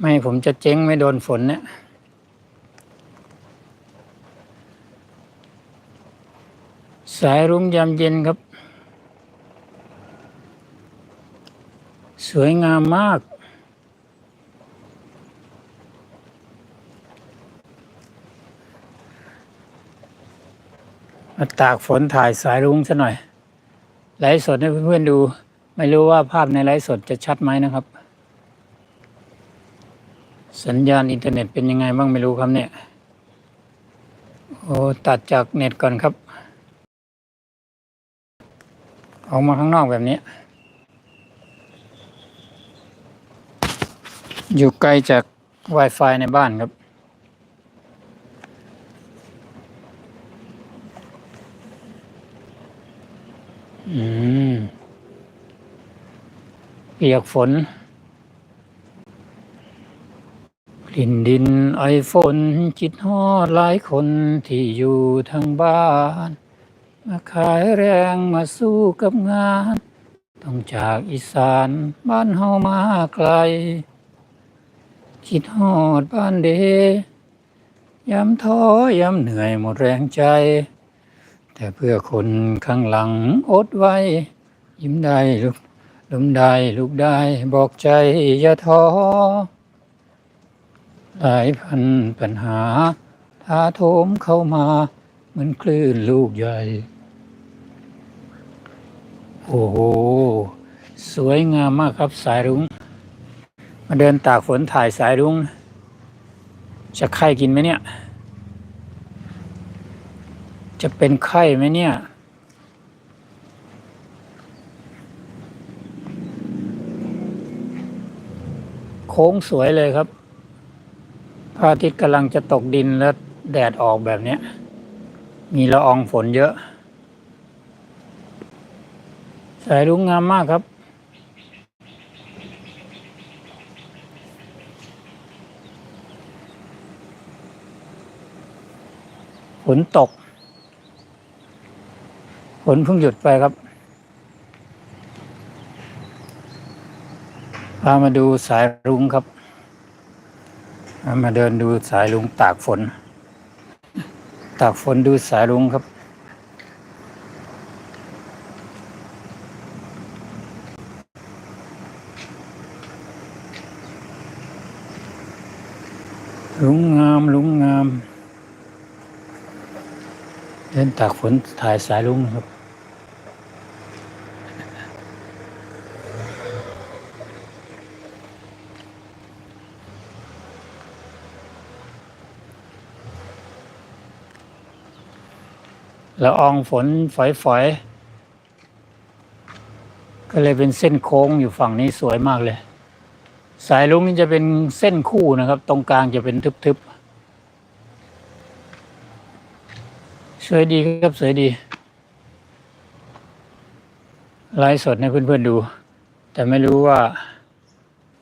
ไม่ผมจะเจ๊งไม่โดนฝนเนี่ยสายรุ้งยามเย็นครับ สวยงามมาก มาตากฝนถ่ายสายรุ้งซะหน่อย ไลฟ์สดให้เพื่อนๆดู ไม่รู้ว่าภาพในไลฟ์สดจะชัดไหมนะครับ สัญญาณอินเทอร์เน็ตเป็นยังไงบ้างไม่รู้ครับเนี่ย โอ้ตัดจากเน็ตก่อนครับ ออกมาข้างนอกแบบนี้ อยู่ไกลจาก Wi-Fi ในบ้านครับ อืม เปียกฝน กลิ่นดินไอฝนจิตฮอดหลายคนที่อยู่ทางบ้าน มาขายแรงมาสู้กับงาน ต้องจากอีสานบ้านเฮามาไกล คิดฮอดบ้านเดยามท้อยามเหนื่อยหมดแรงใจ แต่เพื่อคนข้างหลังอดไว้ ยิ้มได้ลุกลุมได้ลุกได้บอกใจอย่าท้อ หลายพันปัญหาท้าโถมเข้ามา เหมือนคลื่นลูกใหญ่ โอ้โห สวยงามมากครับสายรุง้ง มาเดินตากฝนถ่ายสายรุง้ง จะไข้กินไหมเนี่ย จะเป็นไข้ไหมเนี่ยโค้งสวยเลยครับ พระอาทิตย์กำลังจะตกดินแล้วแดดออกแบบนี้มีละอองฝนเยอะ สายรุ้งงามมากครับ ฝนตก ฝนเพิ่งหยุดไปครับ พามาดูสายรุ้งครับ มาเดินดูสายรุ้งตากฝน ตากฝนดูสายรุ้งครับรุ้งงามรุ้งงาม เดินตากฝนถ่ายสายรุ้งครับ ละอองฝนฝอยๆ ก็เลยเป็นเส้นโค้งอยู่ฝั่งนี้สวยมากเลย สายลุงนี่จะเป็นเส้นคู่นะครับ ตรงกลางจะเป็นทึบๆ สวยดีครับสวยดี ไลฟ์สดให้เพื่อนๆดู แต่ไม่รู้ว่า